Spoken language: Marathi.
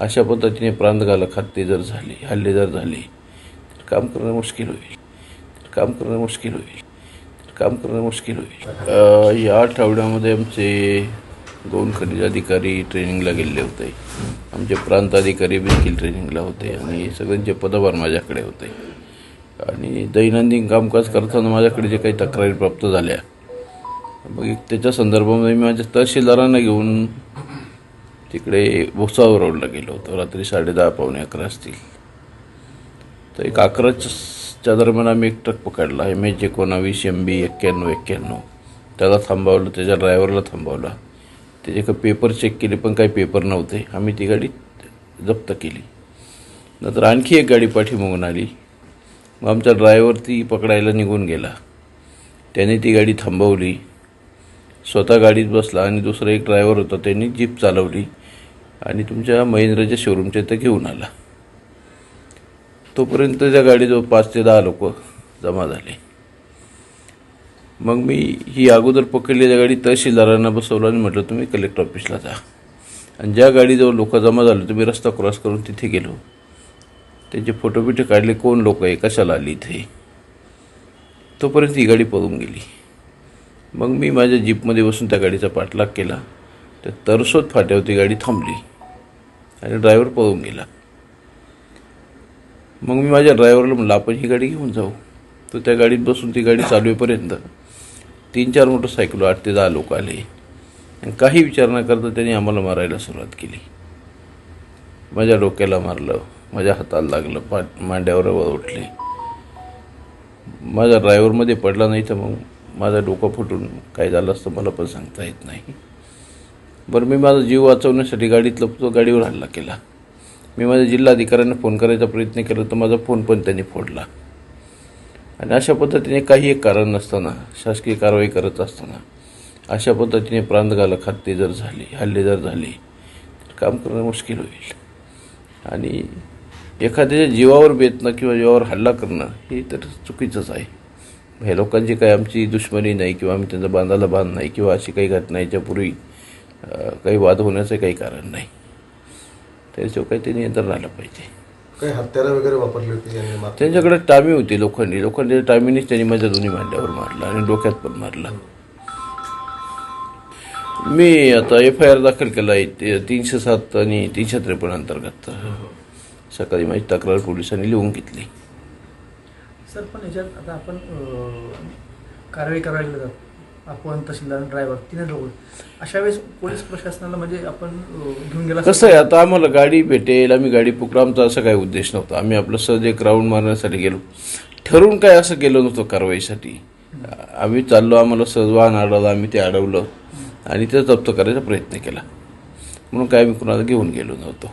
अशा पद्धतीने प्रांतगाला हत्ते जर झाले हल्ले जर झाले तर काम करणं मुश्किल होईल. तर काम करणं मुश्किल होईल. तर काम करणं मुश्किल होईल. या आठवड्यामध्ये आमचे दोन खनिज अधिकारी ट्रेनिंगला गेलेले होते. आमचे प्रांत अधिकारी देखील ट्रेनिंगला होते आणि सगळ्यांचे पदभार माझ्याकडे होते. आणि दैनंदिन कामकाज करताना माझ्याकडे जे काही तक्रारी प्राप्त झाल्या मग एक त्याच्या संदर्भामध्ये मी माझ्या तहसीलदारांना घेऊन तिकडे भुसावळ रोडला गेलो होतो. रात्री साडेदहा पावणे अकरा असतील. तर एक अकराच्या दरम्यान आम्ही एक ट्रक पकडला. एम एच एकोणावीस एम बी एक्क्याण्णव एक्क्याण्णव. त्याला थांबवलं त्याच्या ड्रायव्हरला थांबवला. त्याचे का पेपर चेक केले पण काही पेपर नव्हते. आम्ही ती गाडी जप्त केली. नंतर आणखी एक गाडी पाठीमागून आली. मग आमचा ड्रायव्हर ती पकडायला निघून गेला. त्याने ती गाडी थांबवली. स्वतः गाडीत बसला आणि दुसरा एक ड्रायव्हर होता त्यांनी जीप चालवली. आणि तुमच्या महिंद्राच्या शोरूमच्या इथं घेऊन आला. तोपर्यंत त्या गाडीजवळ पाच ते दहा लोक जमा झाले. मग मी ही अगोदर पकडलेल्या गाडी तहसीलदारांना बसवलं आणि म्हटलं तुम्ही कलेक्टर ऑफिसला जा. आणि ज्या गाडीजवळ लोक जमा झाले तुम्ही रस्ता क्रॉस करून तिथे गेलो. त्यांचे फोटो बिटो काढले कोण लोक आहे? कशाला आली इथे? तोपर्यंत ही गाडी पळून गेली. मग मी माझ्या जीपमध्ये बसून त्या गाडीचा पाठलाग केला. तर तरसोद फाट्यावरती गाडी थांबली. आणि ड्रायव्हर पळून गेला. मग मी माझ्या ड्रायव्हरला म्हणलं आपण ही गाडी घेऊन जाऊ. तो त्या गाडीत बसून ती गाडी चालवेपर्यंत तीन चार मोटरसायकल आठ ते दहा लोक आले. आणि काही विचार न करता त्यांनी आम्हाला मारायला सुरुवात केली. माझ्या डोक्याला मारलं माझ्या हाताला लागलं पा मांड्यावर उठले माझा ड्रायव्हरमध्ये पडला नाही तर मग माझा डोकं फुटून काय झालं असतं मला पण सांगता येत नाही. बरं मी माझा जीव वाचवण्यासाठी गाडीत लपतो गाडीवर हल्ला केला. मी माझ्या जिल्हाधिकाऱ्यांना फोन करायचा प्रयत्न केला तर माझा फोन पण त्यांनी फोडला. आणि अशा पद्धतीने काही एक कारण नसताना शासकीय कारवाई करत असताना अशा पद्धतीने प्रांतघालक खाते जर झाले हल्ले जर झाले. तर काम करणं मुश्किल होईल. आणि एखाद्याच्या जीवावर बेतणं किंवा जीवावर हल्ला करणं हे तर चुकीचंच आहे. हे लोकांची काही आमची दुश्मनी नाही किंवा आम्ही त्यांचा बांधाला बांध नाही किंवा अशी काही घटना याच्यापूर्वी काही वाद होण्याचं काही कारण नाही. त्याच्यावर काही ते नियंत्रण राहिलं पाहिजे. काही हत्यारं वगैरे वापरली होती त्यांच्याकडे टामी होती लोखंडी. लोखंडी टामीनेच त्यांनी माझ्या दोन्ही मांड्यावर मारला आणि डोक्यात पण मारला. मी आता एफ आय आर दाखल केला आहे. ते तीनशे सात आणि तीनशे त्रेपन्न अंतर्गत. सकाळी माझी तक्रार पोलिसांनी लिहून घेतली. सर पण याच्यात आता आपण अं, कारवाई करायला आपण तहसीलदार ड्रायव्हर तिने लोक अशा वेळेस पोलीस प्रशासनाला म्हणजे आपण घेऊन गेला कसं आहे आता आम्हाला गाडी भेटेल आम्ही गाडी पकडू आमचा असा काही उद्देश नव्हता. आम्ही आपलं सहज एक राऊंड मारण्यासाठी गेलो. ठरवून काय असं गेलो नव्हतं कारवाईसाठी. आम्ही चाललो आम्हाला सहज वाहन अडवलं आम्ही ते अडवलं. आणि ते जप्त करायचा प्रयत्न केला. म्हणून काय आम्ही कुणाला घेऊन गेलो नव्हतो.